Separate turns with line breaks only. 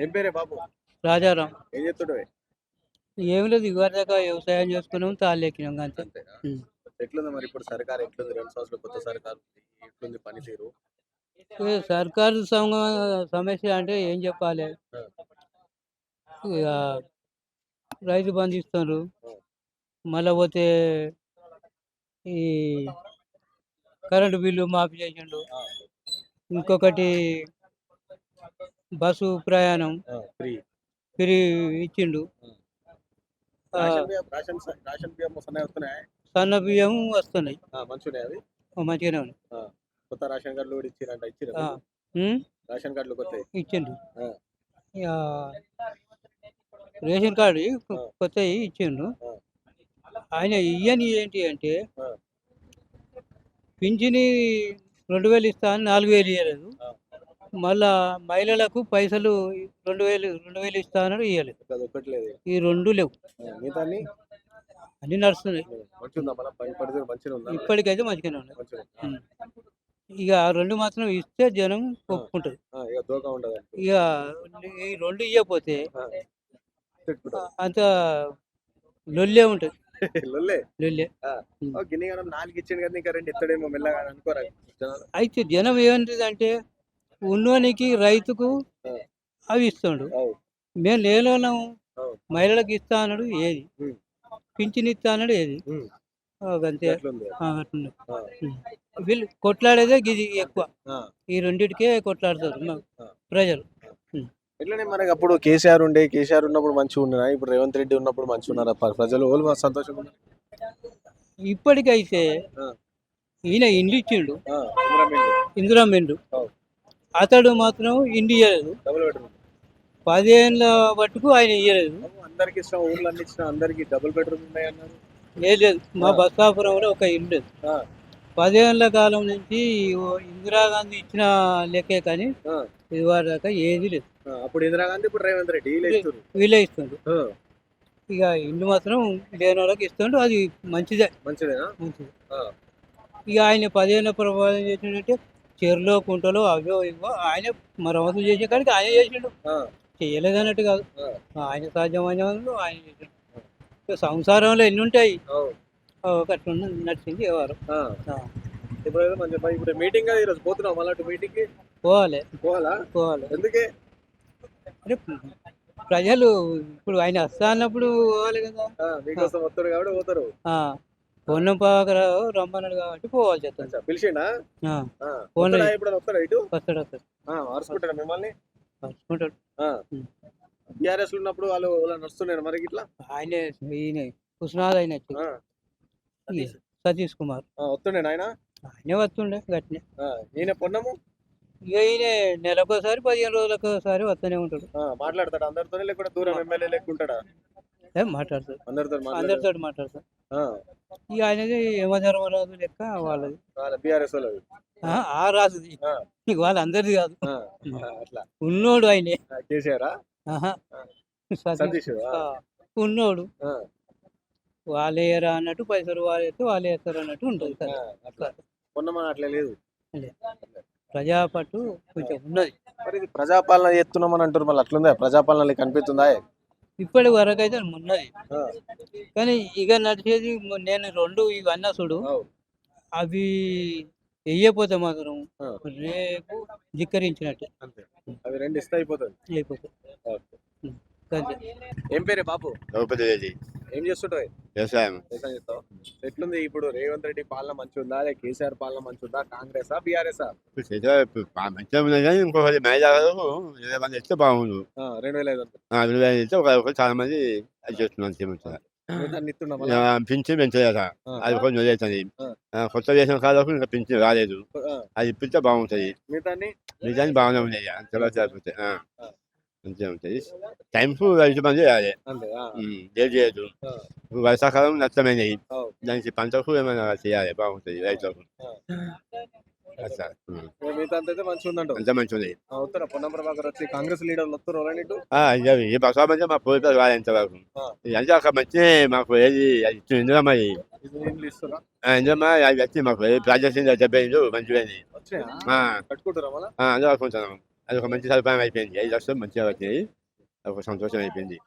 ఏం పేరే బాబు?
రాజారాం.
ఏం
లేదు ఇవరిదాకా వ్యవసాయం చేసుకున్నాం తాళ్ళెక్కినాం అంతే
అంతే
ఉమ్.
ఎట్లుంది మరి ఇప్పుడు సర్కార్ ఎట్లుంది? రెండు సంవత్సరాలు కొత్త సర్కార్ ఉంది. ఎట్లుంది పనితీరు?
సర్కారు సమ- సమస్య అంటే ఏం చెప్పాలి? ఇక రైతు బంధు ఇస్తున్నారు మళ్ళీ పోతే ఈ కరెంటు బిల్లు మాఫీ చేసిండు. ఇంకొకటి బస్సు ప్రయాణం
ఫ్రీ.
ఫ్రీ ఇచ్చిండు. సన్న బియ్యం వస్తున్నాయి. మంచిగానే ఉన్నాయి.
కొత్త రేషన్ కార్డులు కూడా ఇచ్చిరంట ఇచ్చిరా రేషన్ కార్డులు కొత్త
ఇచ్చిండు. రేషన్ కార్డు
ఆ.
కొత్తవి ఇచ్చిండు. ఆయన ఇయ్యని ఏంటి అంటే. పింఛని రెండు వేలు ఇస్తా అని నాలుగు వేలు ఇవ్వలేదు. మళ్ళా మహిళలకు పైసలు రెండు వేలు రెండు వేలు ఇస్తా అన్నాడు ఇవ్వలేదు ఈ రెండు లేవు. అన్ని? నడుస్తున్నాయి. ఇప్పటికైతే మంచిగానే ఉన్నాయి. ఇక ఆ రెండు మాత్రం ఇస్తే జనం ఒప్పుకుంటుంది.
ఇక దోక ఉండదు
ఇక ఈ రెండు ఇవ్వకపోతే. అంత లొల్లే ఉంటుంది. అయితే జనం ఏమంటుంది ఉన్నోనికి రైతుకు. అవి ఇస్తుండు. మేము లేలోనం
అవు.
మహిళలకు ఇస్తా అన్నాడు ఏది. పింఛన్ ఇస్తా అన్నాడు ఏది? అంతే. వీళ్ళు కొట్లాడేదే గిది ఎక్కువ. ఈ రెండిటికే కొట్లాడుతారు. ప్రజలు.
ఎట్లనే మనకి అప్పుడు కేసీఆర్ ఉండే కేసీఆర్ ఉన్నప్పుడు మంచిగా ఉన్నారా? ఇప్పుడు రేవంత్ రెడ్డి ఉన్నప్పుడు మంచిగా ఉన్నారా? ప్రజలు వాళ్ళు మా సంతోషంగా
ఇప్పటికైతే. ఈయన ఇండ్లు. ఇచ్చిండు ఇందిరా మెండు. అతడు మాత్రం ఇండి ఇయ్యలేదు
డబుల్ బెడ్రూమ్.
పదేళ్ళ మట్టుకు ఆయన ఇయ్యలేదు.
అందరికి ఇష్టం ఊర్లు అన్ని ఇష్టం అందరికి డబుల్ బెడ్రూమ్ ఉన్నాయి అన్నారు
లేదు లేదు. మా. బస్సాపురంలో ఒక ఇల్లు. పదేళ్ళ కాలం నుంచి ఇందిరాగాంధీ ఇచ్చిన లెక్కే కానీ. ఇది దాకా ఏది లేదు.
అప్పుడు ఇందిరాగాంధీ ఇప్పుడు రేవంత్ రెడ్డి వీళ్ళు
ఇస్తుండ్రు ఇక ఇల్లు మాత్రం లేని వాళ్ళకి ఇస్తుండ్రు అది మంచిదే.
మంచిదేనా?
మంచిది. ఇక ఆయన పదేళ్ళ ప్రభావం చేసిందంటే చెరులో కుంటలో అవో ఇవో ఆయన మరమ్మతులు చేసే కాడికి ఆయన చేసిండు. చేయలేదన్నట్టు కాదు. ఆయన సాధ్యమైన ఆయన చేసిండు. సంసారంలో ఎన్ని ఉంటాయి. ఒకటి నడిచింది ఎవరు.
ఇప్పుడు ఇప్పుడు మీటింగ్ కదా ఈరోజు పోతున్నాం మళ్ళీ మీటింగ్కి?
పోవాలి.
పోవాలా?
పోవాలి.
ఎందుకే?
అంటే ప్రజలు ఇప్పుడు ఆయన వస్తా అన్నప్పుడు పోవాలి కదా.
మీకోసం వస్తారు కాబట్టి పోతారు.
పొన్నం పాకరావు రమ్మన్నాడు కాబట్టి పోవాల్సి వస్తుంది.
అచ్చా, పిలిచిండా. వస్తాడా ఇప్పుడు వస్తాడా ఇటు?
వస్తాడు వస్తాడు.
అరుచుకుంటాడా మిమ్మల్ని?
ఉం.
బీఆర్ఎస్ ఉన్నప్పుడు వాళ్ళు నడుస్తున్నాడు మరి ఇట్లా?
ఆయనే ఈయన కుస్నాథ్ ఆయన సతీష్ కుమార్.
వస్తుండే ఆయన?
ఆయనే వస్తుండే గట్టినే.
ఈయన పొన్నము?
ఇక ఈయన నెలకోసారి పదిహేను రోజులకు ఒకసారి వస్తూనే ఉంటాడు.
ఆ, మాట్లాడతాడు అందరితో లేకుంటే దూరం ఎమ్మెల్యే లేకుంటాడా?
ఏం మాట్లాడతాడు.
అందరితో
అందరితో మాట్లాడతాడు. ఇక ఆయనది యమధర్మరాజు లెక్క వాళ్ళది.
బీఆర్ఎస్ వాళ్ళది.
ఆ, రాజుది వాళ్ళందరిది కాదు. ఉన్నోడు ఆయనే.
ఆ,
ఉన్నోడు. వాళ్ళేయరా అన్నట్టు పైసలు వాళ్ళు వేస్తే వాళ్ళు వేస్తారు అన్నట్టు ఉంటుంది
అట్లా. లేదు.
ప్రజాపట్టు కొంచెం ఉన్నది.
మరి ప్రజాపాలన చేస్తున్నామని అంటారు మళ్ళీ అట్లుందా? ప్రజాపాలన కనిపిస్తుందా?
ఇప్పటి వరకు అయితే ఉన్నది కానీ ఇక నడిచేది నేను రెండు ఇవి అన్నా చూడు
అవు.
వెయ్యపోతే మాత్రం. రేపు ధిక్కరించినట్టే.
అంతే. అవి రెండు ఇస్తే అయిపోతుంది ఏం పేరే బాబు
ద్రౌపది
ఏం చేస్తుంటావు
వ్యవసాయం.
వ్యవసాయం చేస్తావు? ఎట్లుంది ఇప్పుడు రేవంత్ రెడ్డి పాలన మంచిగా ఉందా లేక కేసీఆర్ పాలన మంచిగా ఉందా కాంగ్రెస్? బీఆర్ఎస్?
మంచిగా కానీ ఇంకొకటి మహిళలకు ఇరవై మంది ఇస్తే బాగుండు.
రెండు వేల ఐదు
ఇస్తే ఒక చాలా మంది అది
మళ్ళా?
పింఛన్ పెంచలేక
ఆ,
అది కొంచెం. కొత్త చేసిన కాలకు ఇంకా పింఛన్ రాలేదు. అది ఇప్పిస్తే బాగుంటుంది. నిజాన్ని బాగానే ఉన్నాయి. మంచిగా ఉంటుంది టైంకు రైతు మంది చేయాలి.
అంతే
లేట్ చేయదు వర్షాకాలం నష్టమైనవి. దానికి పంటకు ఏమైనా చేయాలి బాగుంటుంది రైతులకు.
అంత
అంత ఉంది.
కాంగ్రెస్ లీడర్లు
ఈ మంచి మా పోలీసులు రాలేదు ఇంతవరకు.
ఆ.
అంటే ఒక మంచి మాకు ఏది ఇందిరమ్మ ఇందిరమ్మ అది వచ్చి మాకు ప్రాజెక్ట్ డెబ్బై ఐదు మంచిగా ఆ,
కట్టుకుంటారా మళ్ళా
ఆ, అందరూ అది ఒక మంచి సదుపాయం అయిపోయింది ఐదు లక్షలు మంచిగా వచ్చినాయి అది ఒక సంతోషం అయిపోయింది